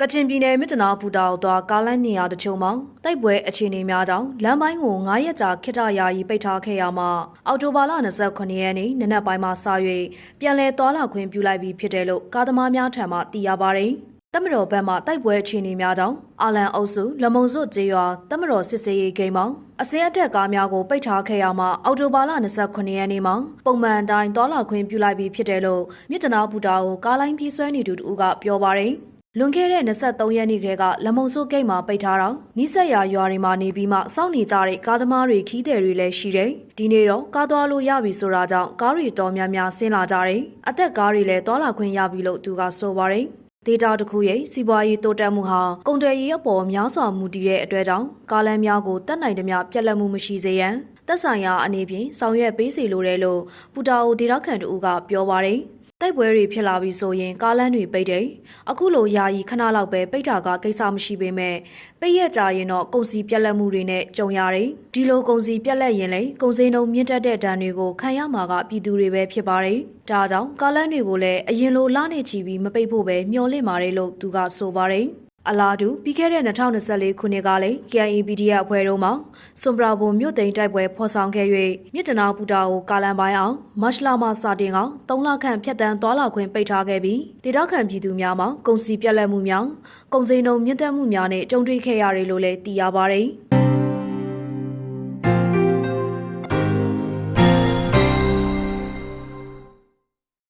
ကချင်ပြည်နယ်မြစ်တနာဘူတာကိုသွားကားလမ်းနေရာတချို့မှာတိုက်ပွဲအခြေအနေများကြောင့်လမ်းပိုင်းကို9ရက်ကြာခိတယာယီပိတ်ထားခဲ့ရမှာအော်တိုဘာလ29ရက်နေ့နနက်ပိုင်းမှာစ၍ပြန်လည်သွားလာခွင့်ပြုလိုက်ပြီးဖြစ်တယ်လို့ကားသမားများထံမှသိရပါတယ်။တမတော်ဘက်မှတိုက်ပွဲအခြေအနေများကြောင့်အာလန်အုပ်စုလမုံစွတ်ကျေးရွာတမတော်စစ်စေးရေးဂိမ်းမှာအစင်းအထက်ကားများကိုပိတ်ထားခဲ့ရမှာအော်တိုဘာလ29ရက်နေ့မှာပုံမှန်အတိုင်းသွားလာခွင့်ပြုလိုက်ပြီးဖြစ်တယ်လို့မြစ်တနာဘူတာကိုကားလိုင်းပြေးဆွဲနေသူတူကပြောပါတယ်။ လွန်ခဲ့တဲ့23ရက်နေ့ကလေးကလမုံစိုးဂိတ်မှာပိတ်ထားတော့နိဆက်ရာရွာတွေမှာနေပြီးမှစောင့်နေကြတဲ့ကားသမားတွေခီးသည်တွေလည်းရှိတယ်။ဒီနေ့တော့ကားသွားလို့ရပြီဆိုတာကြောင့်ကားတွေတော်များများဆင်းလာကြတယ်။အသက်ကားတွေလည်းသွားလာခွင့်ရပြီလို့သူကဆိုပါတယ်။ဒေတာတစ်ခုရဲ့စီးပွားရေးတိုးတက်မှုဟာကုန်တယ်ရေးအပေါ်များစွာမူတည်တဲ့အတွက်ကြောင့်ကားလမ်းများကိုတတ်နိုင်သမျှပြက်လက်မှုမရှိစေရန်သက်ဆိုင်ရာအနေဖြင့်ဆောင်ရွက်ပေးစီလိုတယ်လို့ပူတာအိုဒေတာခန်တူကပြောပါတယ်။ တိုက်ပွဲတွေဖြစ်လာပြီဆိုရင်ကားလမ်းတွေပိတ်တယ်။အခုလိုယာယီခဏလောက်ပဲပိတ်တာကကိစ္စမရှိပေမဲ့ပိတ်ရက်ကြာရင်တော့ကုန်စည်ပြက်လက်မှုတွေနဲ့ကြုံရတယ်။ဒီလိုကုန်စည်ပြက်လက်ရင်လေကုန်စည်နှုန်းမြင့်တက်တဲ့ဒဏ်တွေကိုခံရမှာကပြည်သူတွေပဲဖြစ်ပါတယ်။ဒါကြောင့်ကားလမ်းတွေကိုလည်းအရင်လိုလနေချီပြီးမပိတ်ဖို့ပဲမျှော်လင့်ပါတယ်လို့သူကဆိုပါတယ်။ အလားတူပြီးခဲ့တဲ့2024ခုနှစ်ကလည်း KNPDF အဖွဲ့တို့မှစွန်ပရာဘုံမြို့သိမ်းတိုက်ပွဲဖော်ဆောင်ခဲ့၍မြစ်တနာပူတာကိုကာလန်ပိုင်းအောင်မတ်လမှစတင်က3လခန့်ဖြတ်တန်းသွားလာခွင့်ပိတ်ထားခဲ့ပြီးဒေသခံပြည်သူများမှကုန်စည်ပြက်လက်မှုများကုန်စည်နှုန်းမြင့်တက်မှုများနဲ့ကြုံတွေ့ခဲ့ရတယ်လို့လည်းသိရပါတယ်။